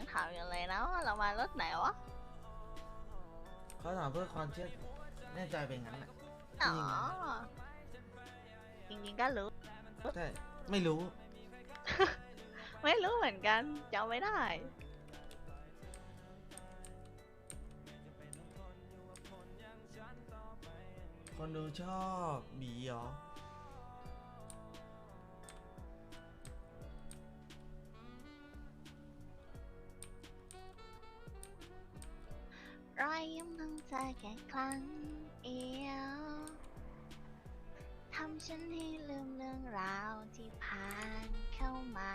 ยังถามอยู่เลยนะว่าเรามารถไหนวะเขาถามเพื่อความเชื่อแน่ใจเป็นงั้นแหละอ๋อจริงจริงๆก็รู้ใช่ไม่รู้ ไม่รู้เหมือนกันจำไม่ได้ คนดูชอบบีเหรอ ยิ้มของเธอแค่ครั้งเดียวทำฉันให้ลืมเรื่องราวที่ผ่านเข้ามา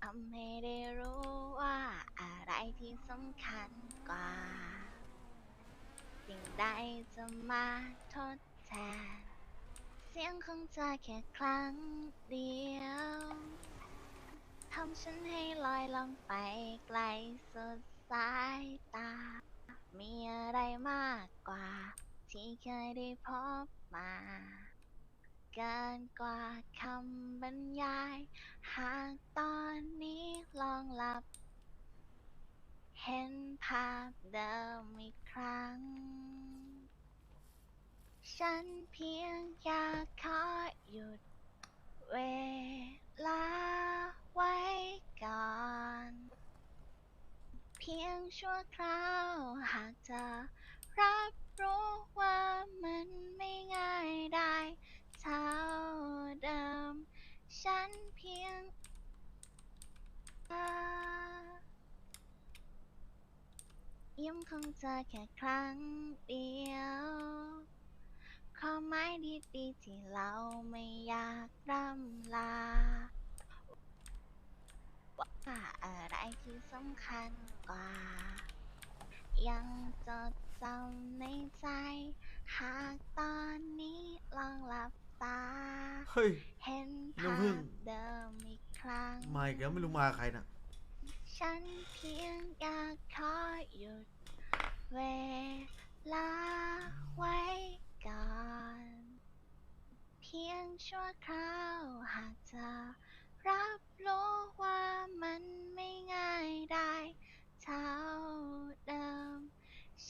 ทำให้ได้รู้ว่าอะไรที่สำคัญกว่า สิ่งใดจะมาทดแทน เสียงของเธอแค่ครั้งเดียวทำฉันให้ลอยลงไปไกลสุดสายตา มีอะไรมากกว่า ที่เคยได้พบมา เกินกว่าคำบรรยาย หากตอนนี้ลองหลับ เห็นภาพเดิมอีกครั้ง ฉันเพียงอยากขอหยุด เวลาไว้ก่อน พียงชั่วคราว หากเธอรับรู้ว่ามันไม่ง่ายได้เท่าเดิม ฉันเพียงยิ้มของเธอแค่ครั้งเดียวความหมายดีๆที่เราไม่อยากร่ำลาว่า ที่สำคัญกว่า ยังจดจำในใจ หากตอนนี้ลองหลับตา เฮ้ย เห็นน้ำภาผึ้ง พเดิมอีกครั้ง มาอีกแล้วไม่รู้มาใครน่ะฉันเพียงอยากขอหยุด เวลาไว้ก่อน เพียงชั่วคราวหากเธอรับ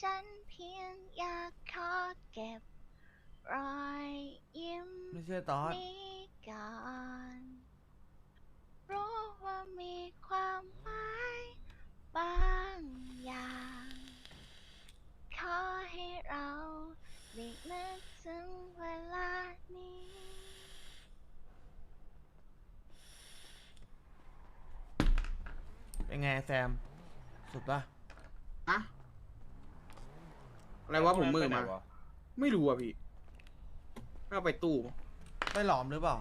ฉันเพียงอยากขอเก็บรอยยิ้มไม่ใช่ตอสนี้ก่อนรู้ว่ามีความหมายบางอย่าง ขอให้เราได้นึกถึงเวลานี้ เป็นไงแซม สุดปะอะ อะไรวะผมมือมา ไม่รู้อะพี่เอาไปตู้ ไม่หลอมหรือเปล่า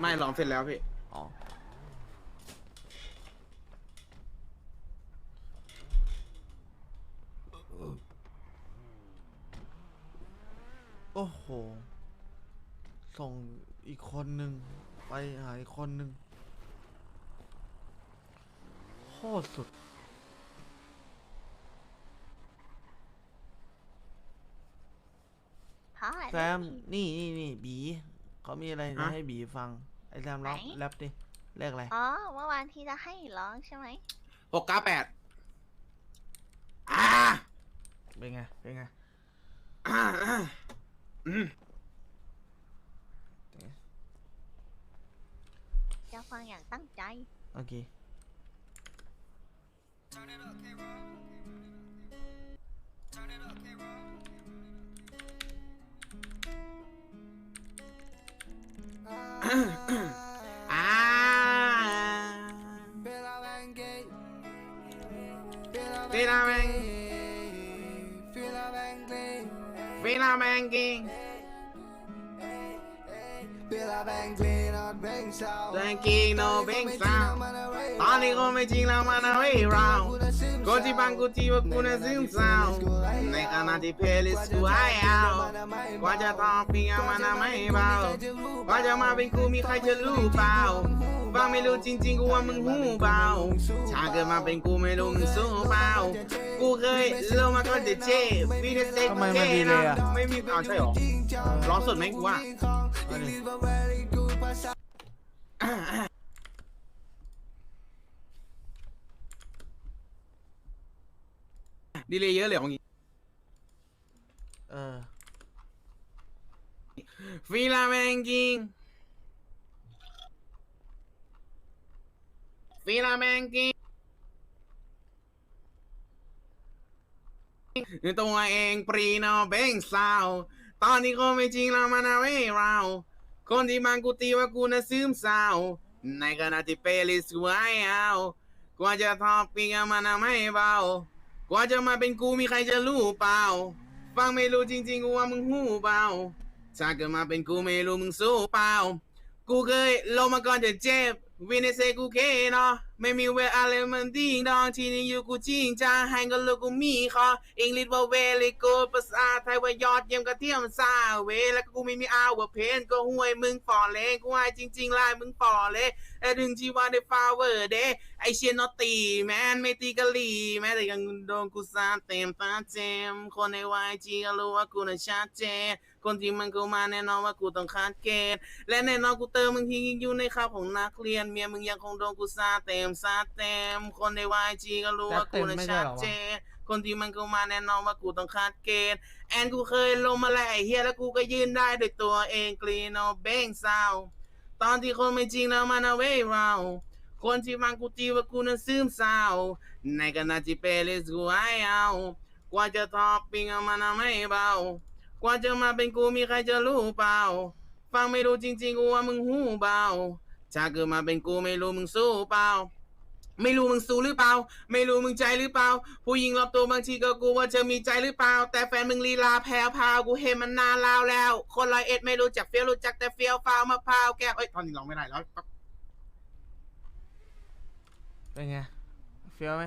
ไม่หลอมเสร็จแล้วพี่ อ๋อ โอ้โห ส่งอีกคนหนึ่งไปหาอีกคนหนึ่งโคตรสุด เพราะอะไร แซมนี่นี่นี่บีเขามีอะไรจะฮะ ให้บีฟังไอ้แซมร้องไหน แรปดิเลขอะไรอ๋อเมื่อวานที่จะให้ร้องใช่ไหมหกเก้าแปดอ่าเป็นไงเป็นไงอ่าอ่าอืมจะฟังอย่างตั้งใจโอเค ตอนนี้ก็ไม่จริงแล้วมันเอาให้เราก็ที่บังกูที่ว่ากูน่ะซึมเศร้าในขณะที่เพลย์ลิสต์กูให้เอากว่าจะตอบเพียงมันน่ะไม่เบากว่าจะมาเป็นกูมีใครจะรู้เปล่าบางไม่รู้จริงๆกูว่ามึงหูเบาถ้าเกิดมาเป็นกูไม่รู้มึงสู้เปล่ากูเคยลงมาก็เดเจวีเดสเตทำไมมันดีเลยอะไม่มีเอาใช่หรอร้องสดไหมกูว่า เอา ดิดีเลยเยอะเลยของงี้เออฟีลาแมงกิงฟีลาแมงกิงตัวเองปรีนอเบ้งสาวตอนนี้ก็ไม่จริงแล้วมันเอาไว้เรา คนที่มันกูตีว่ากูน่ะซึมเศร้าในขณะที่เปลิสกูไอ้เอากว่าจะทอปปิ้งอะมันอะไม่เบา กว่าจะมาเป็นกูมีใครจะรู้เปล่า ฟังไม่รู้จริงๆกูว่ามึงหูเปล่าถ้าเกิดมาเป็นกูไม่รู้มึงสู้เปล่า กูเคยลงมาก่อนจะเจ็บวินเซกูเคเนาะไม่มีเวลอะไรมันดิ้งดองทีนี้อยู่กูจริงจังให้ก็ลูกกูมีคออังกฤษว่าเวลิโกภาษาไทยว่ายอดเยี่ยมกระเทียมซาเวแล้วก็กูไม่มีอาวเพนก็ห่วยมึงฝ่อเล่กูให้จริงๆลายมึงฝ่อเล่แต่ถึงชีวาได้ฟาเวอร์เดไอเชียนอตีแมนไม่ตีกะลีแม้แต่ยังโดนกูซาเต็มตาเจมคนในวายจีก็รู้ว่ากูน่ะชัดเจน คนที่มันกูมาแน่นอนว่ากูต้องคาดเกณฑ์และแน่นอนกูเติมมึงทิ้งอยู่ในคาบของนักเรียนเมียมึงยังคงโดนกูซาเต็มซาเต็ม คนในวายจีก็รู้ว่ากูน่ะชัดเจนคนที่มันกูมาแน่นอนว่ากูต้องคาดเกณฑ์แอนกูเคยลงมาแล้วไอ้เฮียแล้วกูก็ยืนได้ด้วยตัวเองกรีนเอาเบ้งซาวตอนที่คนไม่จริงแล้วมันเอาไว้เราคนที่มันกูตีว่ากูนั้นซึมเศร้าในขณะที่เปลิสกูไอเอากว่าจะทอปปิ้งอะมันอะไม่เบา กว่าจะมาเป็นกูมีใครจะรู้เปล่า ฟังไม่รู้จริงๆกูว่ามึงหูเบาถ้าเกิดมาเป็นกูไม่รู้มึงสู้เปล่า ไม่รู้มึงสู้หรือเปล่า ไม่รู้มึงใจหรือเปล่า ผู้หญิงรอบตัวบางทีก็กูว่าเธอมีใจหรือเปล่า แต่แฟนมึงลีลาแพ้วพาวกูเห็นมันนานแล้วแล้ว คนร้อยเอ็ดไม่รู้จักเฟี้ยวรู้จักแต่เฟี้ยวฟาวมะพร้าวแก้วเอ้ยตอนนี้ร้องไม่ได้แล้ว เป็นไง เฟี้ยวไหม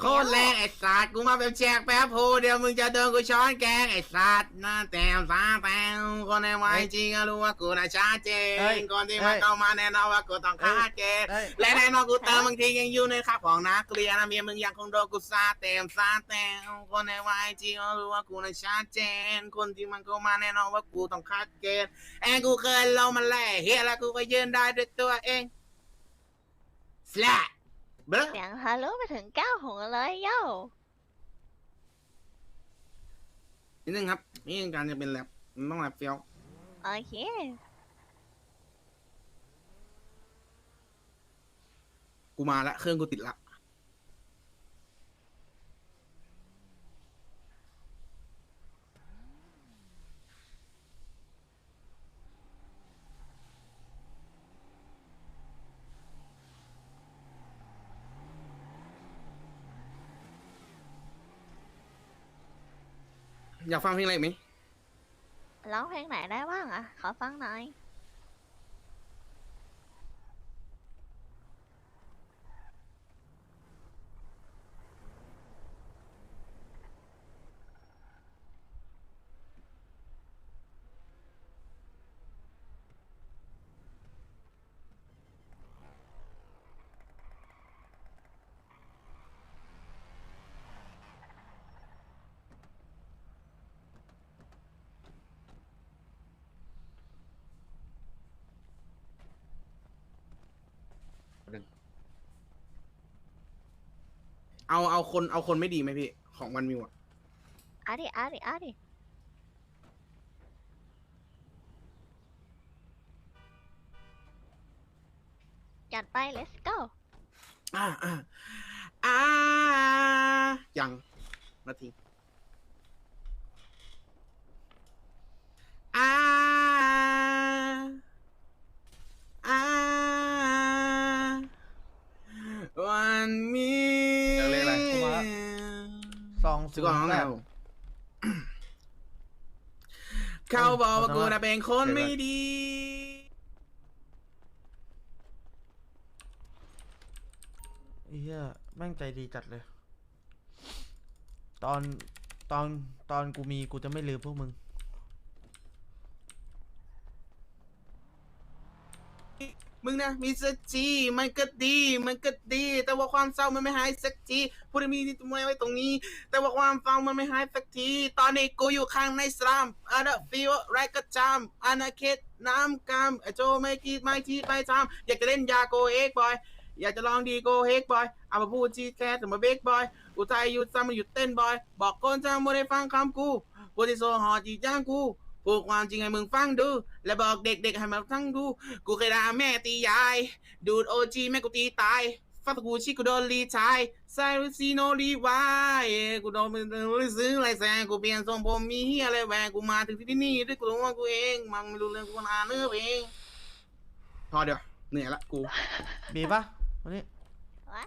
โคตรแรงไอ้สัตว์กูมาแบบแจกแป๊บโพเดี๋ยวมึงจะโดนกูช้อนแกงไอ้สัตว์หน้าแต้มตาแต้มคนในวัยจริงก็รู้ว่ากูน่ะชัดเจนก่อนที่มันเข้ามาแน่นอนว่ากูต้องคาดเกณฑ์เอ้ย และแน่นอนกูเติมบางทียังอยู่ในคาบของนักเรียนนะเมียมึงยังคงโดนกูซาเต็มซาเต็มคนในวัยจริงก็รู้ว่ากูน่ะชัดเจน คนที่มันเข้ามาแน่นอนว่ากูต้องคาดเกณฑ์แอนกูเคยลงมาแล้วเฮียแล้วกูก็ยืนได้ด้วยตัวเองสละ เบ้อเสียงฮัลโหลไปถึงเก้าหัวเลยโย่นิดนึงครับ นี่การจะเป็นแรปมันต้องแรปเฟี้ยว โอเค กูมาละ เครื่องกูติดละ อยากฟังเพลงอะไรอีกไหมร้องเพลงไหนได้บ้างอะ ขอฟังหน่อย เอาเอาคนเอาคนไม่ดีไหมพี่ ของวันมิวอะอาดิอาดิอาดิจัดไป let's go อ่าอ่าอ่ายังนาทีอ่าอ่าวันมี เดี๋ยวเรียกอะไรเข้ามาละ ซองซื้อก่อนน้องแล้วเขาบอกว่ากูน่ะเป็นคนไม่ดี ไอ้เหี้ยแม่งใจดีจัดเลย ตอนตอนตอนกูมีกูจะไม่ลืมพวกมึง มึงนะมีสักทีมันก็ดี มันก็ดี แต่ว่าความเศร้ามันไม่หายสักทีพูดมีที่ตัวไว้ตรงนี้ แต่ว่าความฟังมันไม่หายสักที ตอนนี้กูอยู่ข้างในสลามอาดฟีวไรก็จำอาณาเขตน้ำกำไอโจไม่คิดไม่คิดไม่ทำอยากจะเล่นยาโกเอ็กบอยอยากจะลองดีโกเฮกบอย เอามาพูดจีแคสมาเบกบอย อุทัยหยุดซ้ำมาหยุดเต้นบอย บอกคนจะไม่ได้ฟังคำกูกูที่โซฮอจีจ้างกู พูดความจริงให้มึงฟังดู และบอกเด็กๆให้มาทั้งดู กูเคยด่าแม่ตียาย ดูดโอจีแม่กูตีตายฟัดกูชิกูโดนรีชายไซรุซีโนรีวายกูโดนมึงซื้ออะไรแซงกูเปลี่ยนทรงผมมีเฮียอะไรแหวกกูมาถึงที่นี่ด้วยกูรู้ว่ากูเองมังไม่รู้เรื่องกูนาเนื้อเพลงพอเดี๋ยวเหนื่อยละกู มีปะวันนี้ว้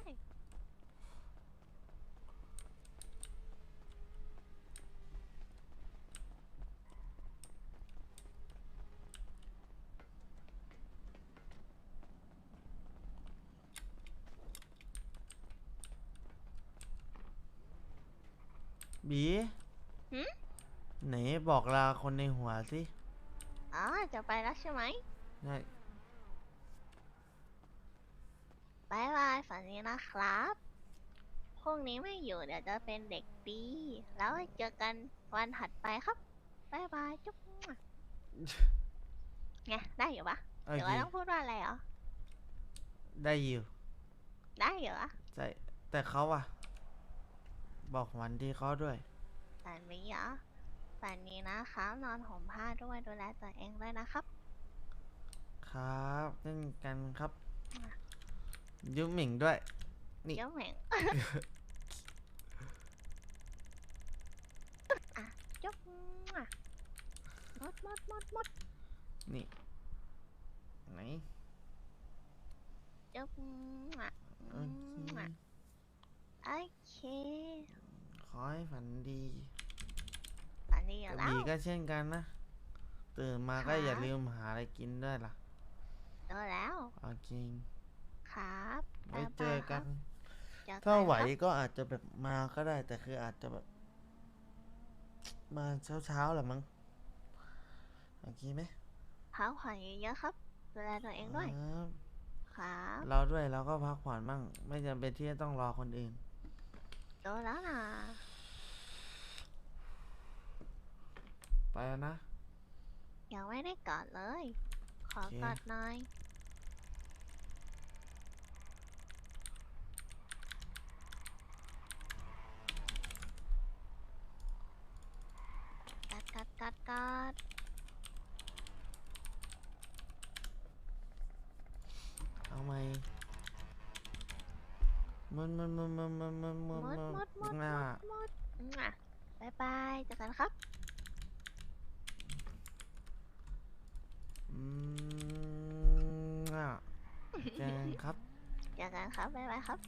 บีหึไหนบอกลาคนในหัวสิอ๋อจะไปแล้วใช่ไหมได้บายบายฝันดีนะครับพรุ่งนี้ไม่อยู่เดี๋ยวจะเป็นเด็กดี แล้วไว้เจอกันวันถัดไปครับบายบายจุ๊บไงได้อยู่ปะโอหรือเคว่าต้องพูดว่าอะไรเหรอได้อยู่ได้อยู่อะใช่แต่เขาอะ บอกวันที่เขาด้วย ฝันนี้เหรอฝันนี้นะครับ นอนห่มผ้าด้วยดูแลตัวเองด้วยนะครับ ครับเช่นกันครับยุ้มหมิงด้วย นี่ เดี๋ยวเหม่งอะจุ๊บอะมดมดมดมดนี่ ไหนจุ๊บอะโอเค อะโอเค ขอให้ฝันดีฝันดีอยู่แล้ว บีก็เช่นกันนะ ตื่นมาก็อย่าค่ะลืมหาอะไรกินด้วยล่ะดูแล้วเอาจริงครับไว้บ๊ายเจบาอยคกัรันบเจอกันถ้าไหวครับก็อาจจะแบบมาก็ได้ แต่คืออาจจะแบบมาเช้าเช้าๆแหละมั้งโอเคไหมพักผ่อนเยอะๆครับดูแลตัวเองด้วยครับ ครับ เราด้วยเราก็พักผ่อนบ้าง ไม่จำเป็นที่จะต้องรอคนอื่น ดูแล้วนะไปแล้วนะ ยังไม่ได้กอดเลย ขอโอเคกอดหน่อยกัดกัดกัดกัด เอาไหม มันมันมันมันมันมันมันมดมดมดมดมดบายบายเจอกันครับอืมอะเจอกันครับ เจอกันครับบายบายครับ